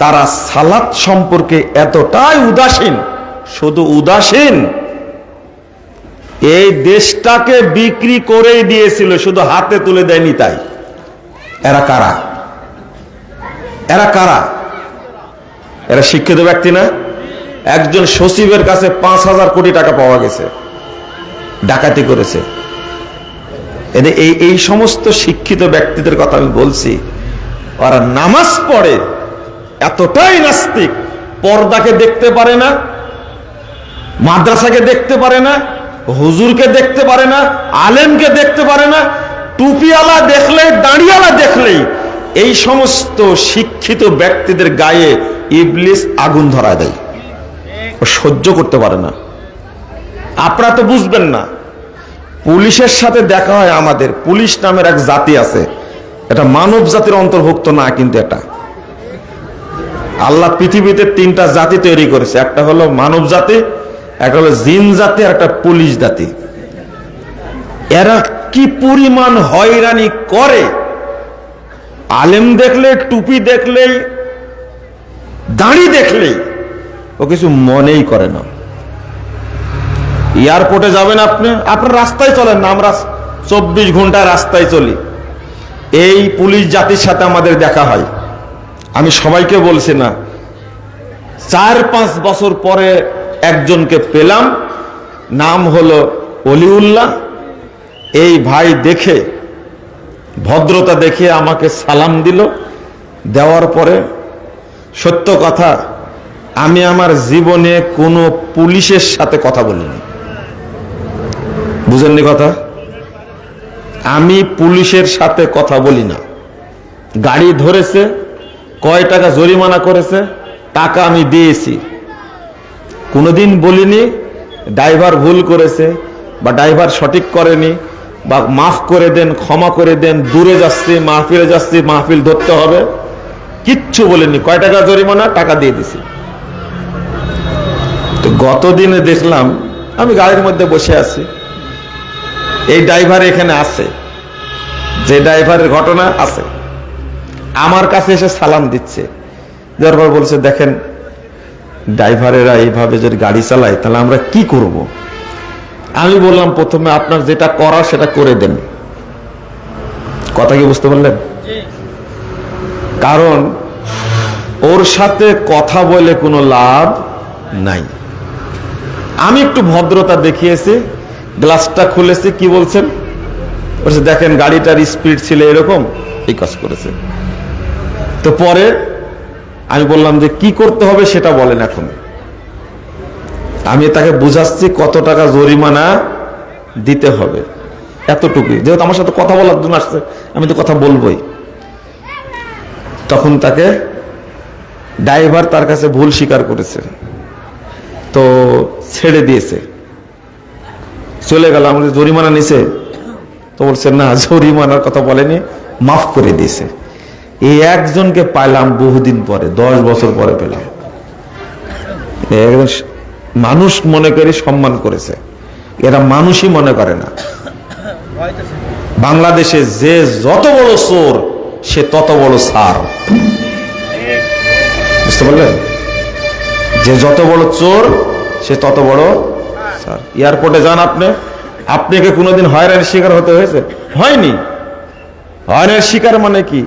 তারা সালাত সম্পর্কে এতটাই উদাসীন, শুধু উদাসীন, এই দেশটাকে বিক্রি করেই দিয়েছিল, শুধু হাতে তুলে দেয়নি তাই। এরা কারা? এরা কারা? এরা শিক্ষিত ব্যক্তি না? একজন সচিবের কাছে পাঁচ হাজার কোটি টাকা পাওয়া গেছে, ডাকাতি করেছে। এই এই সমস্ত শিক্ষিত ব্যক্তিদের কথা আমি বলছি, ওরা নামাজ পড়ে। এতটাই নাস্তিক, পর্দাকে দেখতে পারে না, মাদ্রাসাকে দেখতে পারে না, হুজুরকে দেখতে পারে না, আলেমকে দেখতে পারে না, টুপিওয়ালা দেখলে দাঁড়িয়ালা দেখলেই এই সমস্ত শিক্ষিত ব্যক্তিদের গায়ে ইবলিস আগুন ধরা দেয়। সহ্য করতে পারে না। আপনারা তো বুঝবেন না, পুলিশের সাথে দেখা হয় আমাদের, পুলিশ নামের এক জাতি আছে, এটা মানব জাতির অন্তর্ভুক্ত না কিন্তু এটা। আল্লাহ পৃথিবীতে তিনটা জাতি তৈরি করেছে। একটা হলো মানব জাতি, একটা হলো জিন জাতি, আর একটা পুলিশ জাতি। এরা কি পরিমাণ হয়রানি করে? আলেম দেখলে টুপি দেখলেই, দাড়ি দেখলেই, ও কিছু মনেই করে না। এয়ারপোর্টে যাবেন আপনি আপনার রাস্তায় চলেন না, আমরা চব্বিশ ঘণ্টা রাস্তায় চলি। এই পুলিশ জাতির সাথে আমাদের দেখা হয়। আমি সবাইকে বলছি না, চার পাঁচ বছর পরে একজনকে পেলাম, নাম হলো অলিউল্লাহ। এই ভাই দেখে, ভদ্রতা দেখে আমাকে সালাম দিল। দেওয়ার পরে, সত্য কথা, আমি আমার জীবনে কোনো পুলিশের সাথে কথা বলিনি। বুঝেননি কথা? আমি পুলিশের সাথে কথা বলি না। গাড়ি ধরেছে কয় টাকা জরিমানা করেছে? টাকা আমি দিয়েছি। কোনোদিন বলিনি, ড্রাইভার ভুল করেছে বা ড্রাইভার সঠিক করেনি বা মাফ করে দেন, ক্ষমা করে দেন, দূরে যাচ্ছি, মাহফিলে যাচ্ছি, মাহফিল ধরতে হবে। কিচ্ছু বলিনি। কয় টাকা জরিমানা? টাকা দিয়ে দিছি। তো গতদিনে দেখলাম, আমি গাড়ির মধ্যে বসে আছি। এই ড্রাইভার এখানে আছে। যে ড্রাইভারের ঘটনা আছে। আমার কাছে এসে সালাম দিচ্ছে। দেওয়ার পর বলছে দেখেন ড্রাইভারেরা এইভাবে যদি গাড়ি চালায় তাহলে আমরা কি করব। আমি বললাম প্রথমে আপনার যেটা করা সেটা করে দেন। কথা কি বুঝতে পারলেন? কারণ ওর সাথে কথা বলে কোনো লাভ নাই। আমি একটু ভদ্রতা দেখিয়েছি গ্লাসটা খুলেছি কি বলছেন? বলছে দেখেন গাড়িটার স্পিড ছিল এরকম এই কাজ করেছে। তো পরে আমি বললাম যে কি করতে হবে সেটা বলেন এখন। আমি তাকে বুঝাচ্ছি কত টাকা জরিমানা দিতে হবে। এতটুকুই। যেহেতু আমার সাথে কথা বলার জন্য আসছে, আমি তো কথা বলবোই। তখন তাকে ড্রাইভার তার কাছে ভুল স্বীকার করেছে। তো ছেড়ে দিয়েছে। চলে গেল আমাদের জরিমানা নিছে। তো বলছে, না, জরিমানার কথা বলেনি, মাফ করে দিয়েছে। এই একজনকে পাইলাম বহুদিন পরে, দশ বছর পরে পেলাম। মানুষ মনে করে সম্মান করেছে। এরা মানুষই মনে করে না। বাংলাদেশে যে যত বড় চোর, সে তত বড় সার। বুঝতে পারলেন? যে যত বড় চোর, সে তত বড় স্যার এয়ারপোর্টে যান আপনি। আপনাকে কোনোদিন হয়রানির শিকার হতে হয়েছে? হয়নি। হয়রানির শিকার মানে কি?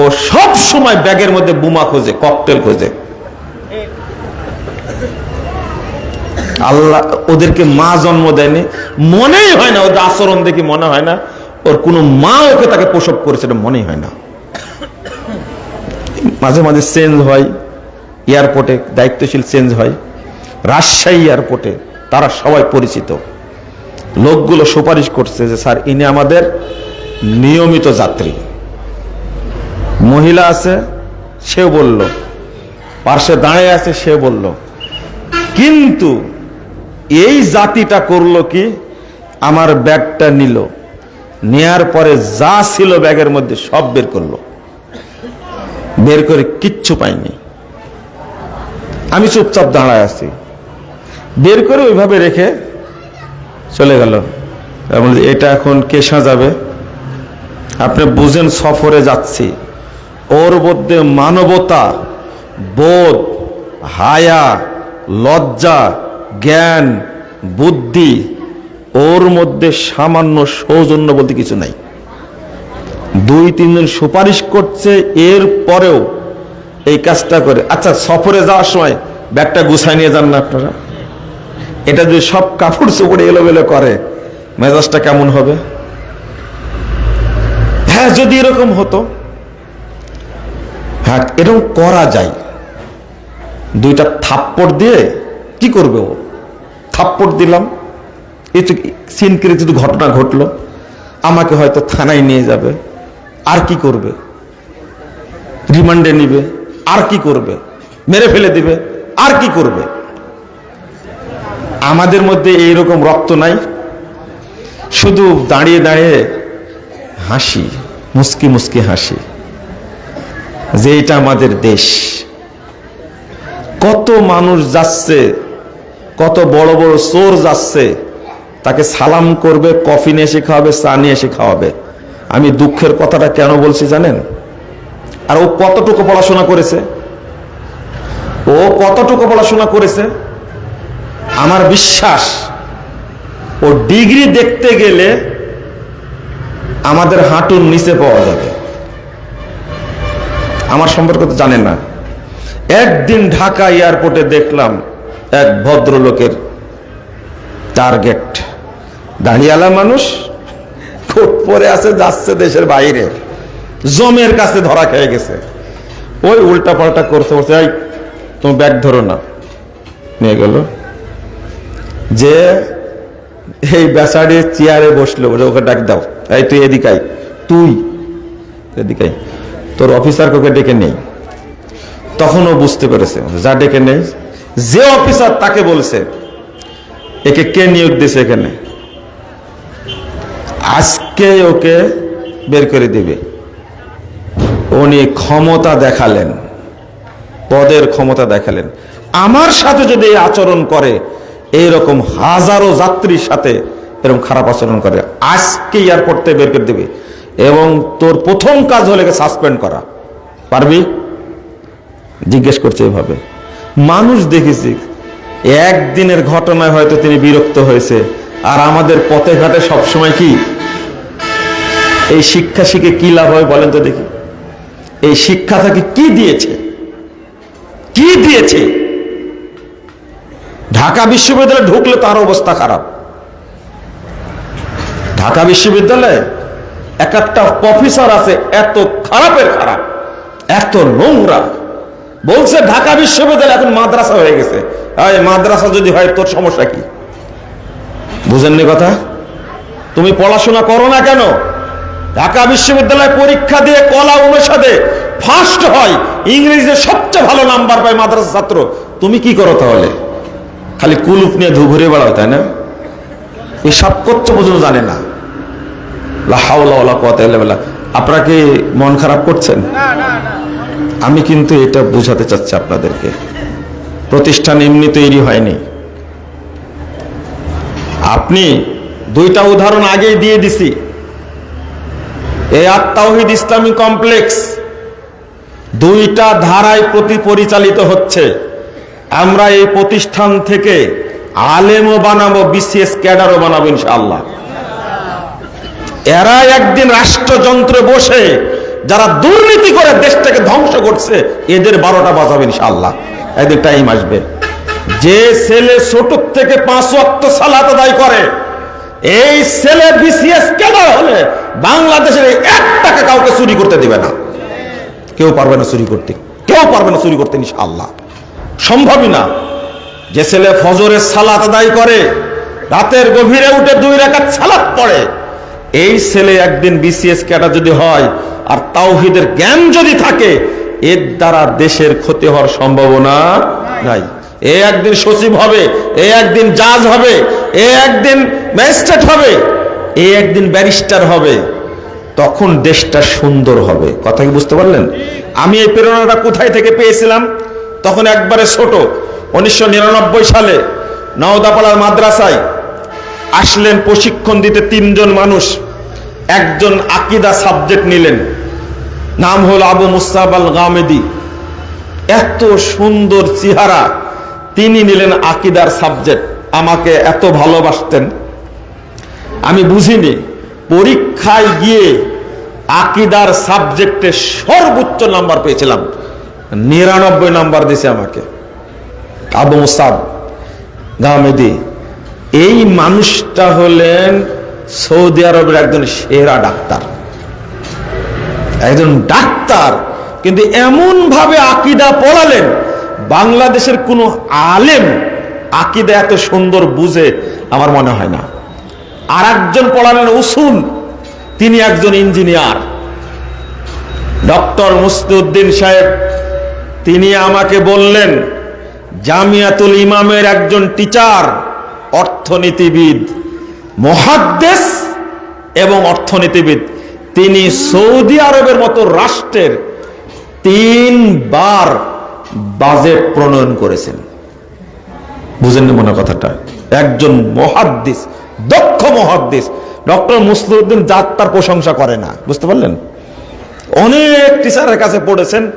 ও সব সময় ব্যাগের মধ্যে বোমা খোঁজে, ককটেল খোঁজে। আল্লাহ ওদেরকে মা জন্ম দেয়নি। মনেই হয় না, ওদের আচরণ দেখি মনে হয় না। ওর কোনো মা ওকে তাকে প্রসব করেছে এটা মনেই হয় না। মাঝে মাঝে চেঞ্জ হয়, এয়ারপোর্টে দায়িত্বশীল চেঞ্জ হয়। রাজশাহী এয়ারপোর্টে তারা সবাই পরিচিত। লোকগুলো সুপারিশ করছে যে, স্যার, ইনি আমাদের নিয়মিত যাত্রী। মহিলা আছে, সে বলল, পার্শ্বে দাঁড়িয়ে আছে, সে বলল, কিন্তু এই জাতিটা করল কি? আমার ব্যাগটা নিল। নেয়ার পরে যা ছিল ব্যাগের মধ্যে সব বের করল। বের করে কিচ্ছু পাইনি। আমি চুপচাপ দাঁড়ায় আছি। বের করে ওইভাবে রেখে চলে গেল। এবং এটা এখন কেসা যাবে আপনি বুঝেন সফরে যাচ্ছি। ওর মধ্যে মানবতা, বোধ, হায়া, লজ্জা, জ্ঞান, বুদ্ধি, ওর মধ্যে সামান্য সৌজন্য বলতে কিছু নাই। দুই, তিনজন সুপারিশ করছে, এর পরেও এই কাজটা করে। আচ্ছা সফরে যাওয়ার সময় ব্যাগটা গুছাই নিয়ে যান না আপনারা? এটা যদি সব কাপড় চোপড়ে এলোমেলো করে, মেজাজটা কেমন হবে? হ্যাঁ যদি এরকম হতো। হ্যাঁ এরকম করা যায়। দুইটা থাপ্পড় দিয়ে কি করবে ও? থাপ্পড় দিলাম। তো সিনক্রে যদি ঘটনা ঘটলো, আমাকে হয়তো থানায় নিয়ে যাবে। আর কি করবে? রিমান্ডে নিবে। আর কি করবে? মেরে ফেলে দিবে। আর কি করবে? আমাদের মধ্যে এইরকম রক্ত নাই। শুধু দাঁড়িয়ে দাঁড়িয়ে হাসি, মুস্কি মুস্কি হাসি। যে এটা আমাদের দেশ। কত মানুষ যাচ্ছে, কত বড় বড় চোর যাচ্ছে, তাকে সালাম করবে কফি নিয়ে এসে খাওয়াবে, চা নিয়ে এসে খাওয়াবে। আমি দুঃখের কথাটা কেন বলছি জানেন? আর ও কতটুকু পড়াশোনা করেছে? ও কতটুকু পড়াশোনা করেছে? আমার বিশ্বাস, ও ডিগ্রি দেখতে গেলে আমাদের হাঁটুর নিচে পাওয়া যাবে। আমার সম্পর্কে তো জানেন না। একদিন ঢাকা এয়ারপোর্টে দেখলাম এক ভদ্রলোকের টার্গেট। দাঁড়িয়ালা মানুষ খুব পরে আছে, যাচ্ছে দেশের বাইরে। জমের কাছে ধরা খেয়ে গেছে। ওই উল্টা পাল্টা করতে করতে এই, তুমি ব্যাগ ধরো না। নিয়ে গেল। যে এই বেসাড়ি চেয়ারে বসল ওকে ডাক দাও। এই, তুই এদিকাই তুই এদিকাই তোর অফিসার ওকে ডেকে নেই। তখন ও বুঝতে পেরেছে, যা ডেকে নেই, যে অফিসার তাকে বলছে, একে কে নিয়োগ দিয়েছে এখানে? আজকে ওকে বের করে দিবে। উনি ক্ষমতা দেখালেন, পদের ক্ষমতা দেখালেন। আমার সাথে যদি এই আচরণ করে, এইরকম হাজারো যাত্রীর সাথে এরকম খারাপ আচরণ করে, আজকে এয়ারপোর্ট থেকে বের করে দেবে। এবং তোর প্রথম কাজ হলে সাসপেন্ড করা। পারবি? জিজ্ঞেস করছে এভাবে। মানুষ দেখেছি, একদিনের ঘটনায় হয়তো তিনি বিরক্ত হয়েছে। আর আমাদের পথে ঘাটে সবসময় কি? এই শিক্ষা শিখে কি লাভ হয় বলেন তো দেখি। এই শিক্ষা তাকে কি দিয়েছে? কি দিয়েছে? ঢাকা বিশ্ববিদ্যালয়ে ঢুকলে তার অবস্থা খারাপ। ঢাকা বিশ্ববিদ্যালয়ে এক একটা প্রফেসর আছে, এত খারাপের খারাপ, এত নোংরা। বলছে, ঢাকা বিশ্ববিদ্যালয় এখন মাদ্রাসা হয়ে গেছে। মাদ্রাসা যদি হয়, তোর সমস্যা কি? বুঝেননি কথা? তুমি পড়াশোনা করো না কেন? ঢাকা বিশ্ববিদ্যালয় পরীক্ষা দিয়ে কলা অনুষদে ফার্স্ট হয়, ইংরেজিতে সবচেয়ে ভালো নাম্বার পায় মাদ্রাসা ছাত্র। তুমি কি করো তাহলে? খালি কুলুপ নিয়ে ধু ঘুরে বেড়াও, তাই না? এই সব করতে পর্যন্ত জানে না। আপনারা কি মন খারাপ করছেন? আমি কিন্তু এটা বোঝাতে চাচ্ছি আপনাদেরকে। প্রতিষ্ঠান এমনি তৈরি হয়নি। আপনি দুইটা উদাহরণ আগেই দিয়ে দিছি। এই আত্মাহিদ ইসলামী কমপ্লেক্স দুইটা ধারায় প্রতি পরিচালিত হচ্ছে। আমরা এই প্রতিষ্ঠান থেকে আলেমও বানাবো বিসিএস ক্যাডারও বানাবো ইনশাআল্লাহ। এরা একদিন রাষ্ট্রযন্ত্রে বসে যারা দুর্নীতি করে দেশটাকে ধ্বংস করছে, এদের বারোটা বাজাবে ইনশাল্লাহ একদিন টাইম আসবে। যে ছেলে ছোট থেকে পাঁচ অক্ট সালাত আদায় করে, এই ছেলে বিসিএস ক্যাডার হলে বাংলাদেশের এক টাকা কাউকে চুরি করতে দিবে না? কেউ পারবে না চুরি করতে। কেউ পারবে না চুরি করতে ইনশাআল্লাহ। সম্ভবই না। যে ছেলে ফজরের সালাত আদায় করে, রাতের গভীরে উঠে দুই রেখাত সালাত পড়ে এই ছেলে একদিন বিসিএস ক্যাডার যদি হয়, আর তাওহিদের জ্ঞান যদি থাকে, এর দ্বারা দেশের ক্ষতি হওয়ার সম্ভাবনা নাই। এ একদিন সচিব হবে, এ একদিন জাজ হবে, এ একদিন ম্যাজিস্ট্রেট হবে, এ একদিন ব্যারিস্টার হবে। তখন দেশটা সুন্দর হবে। কথা কি বুঝতে পারলেন? আমি এই প্রেরণাটা কোথায় থেকে পেয়েছিলাম? তখন একবারে ছোট, উনিশশো নিরানব্বই সালে নওদাপাড়ার মাদ্রাসায় আসলেন প্রশিক্ষণ দিতে তিনজন মানুষ। একজন আকিদা সাবজেক্ট নিলেন। নাম হল আবু মুস্তাব আল গামেদি এত সুন্দর চেহারা, তিনি নিলেন আকিদার সাবজেক্ট আমাকে এত ভালোবাসতেন। আমি বুঝিনি, পরীক্ষায় গিয়ে আকিদার সাবজেক্টে সর্বোচ্চ নাম্বার পেয়েছিলাম। নিরানব্বই নাম্বার দিছে আমাকে। আবু মুসাব, গামেদি। এই মানুষটা হলেন সৌদি আরবের একজন সেরা ডাক্তার। একজন ডাক্তার। কিন্তু এমন ভাবে আকিদা পড়ালেন বাংলাদেশের কোনো আলেম আকিদা এত সুন্দর বুঝে আমার মনে হয় না। আর একজন পড়ালেন উসুল, তিনি একজন ইঞ্জিনিয়ার। ডক্টর মুস্তুদ্দিন সাহেব, তিনি আমাকে বললেন, জামিয়াতুল ইমামের একজন টিচার অর্থনীতিবিদ, মহাদ্দেশ এবং অর্থনীতিবিদ। তিনি সৌদি আরবের মতো রাষ্ট্রের তিনবার বাজেট প্রণয়ন করেছেন। বুঝেন মনে কথাটা? একজন মহাদ্দিস দক্ষ মহাদ্দিস ডক্টর মুসলিউদ্দিন জাত তার প্রশংসা করে না। বুঝতে পারলেন? অনেক টিচারের কাছে পড়েছেন,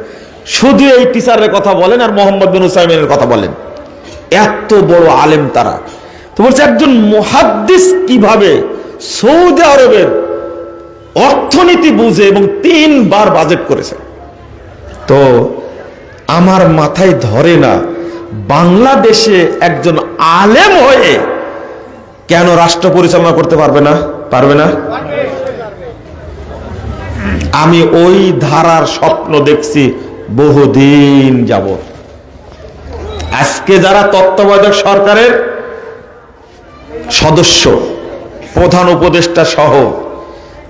শুধু এই টিচারের কথা বলেন আর মোহাম্মদ বিন হুসাইনের কথা বলেন। এত বড় আলেম তারা। তো বলছে একজন মহাদ্দিস কীভাবে সৌদি আরবের অর্থনীতি বুঝে এবং তিনবার বাজেট করেছে। তো আমার মাথায় ধরে না, বাংলাদেশে একজন আলেম হয়ে কেন রাষ্ট্র পরিচালনা করতে পারবে না? পারবে না? আমি ওই ধারার স্বপ্ন দেখছি, বহুদিন যাব আজকে যারা তত্ত্বাবধায়ক সরকারের সদস্য, প্রধান উপদেষ্টা সহ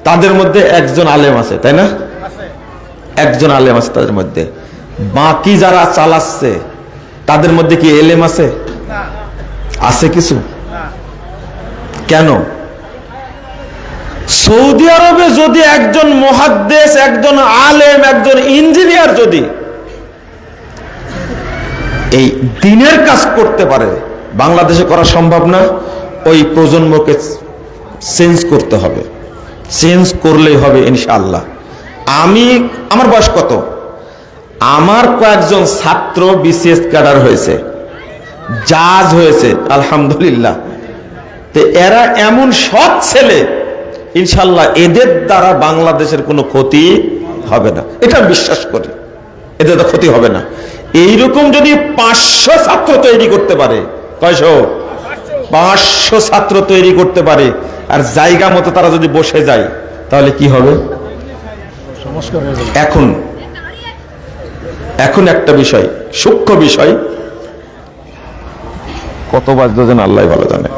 তাদের মধ্যে একজন আলেম আছে, তাই না? একজন আলেম আছে তাদের মধ্যে। বাকি যারা চালাচ্ছে, তাদের মধ্যে কি এলেম আছে? আছে কিছু? কেন? সৌদি আরবে যদি একজন মহাদ্দেশ একজন আলেম, একজন ইঞ্জিনিয়ার যদি এই দিনের কাজ করতে পারে, বাংলাদেশে করা সম্ভব না? ওই প্রজন্মকে চেঞ্জ করতে হবে। চেঞ্জ করলেই হবে ইনশাআল্লাহ। আমি, আমার বয়স কত? আমার কয়েকজন ছাত্র বিসিএস ক্যাডার হয়েছে, জাজ হয়েছে, আলহামদুলিল্লাহ। তো এরা এমন সৎ ছেলে ইনশাল্লাহ এদের দ্বারা বাংলাদেশের কোনো ক্ষতি হবে না। এটা বিশ্বাস করি, এদের ক্ষতি হবে না। এইরকম যদি পাঁচশো ছাত্র তৈরি করতে পারে, কয়শো? পাঁচশো ছাত্র তৈরি করতে পারে। আর জায়গা মতো তারা যদি বসে যায় তাহলে কি হবে? এখন এখন একটা বিষয় সূক্ষ্ম বিষয়। কত বাজ যেন আল্লাহ ভালো জানে।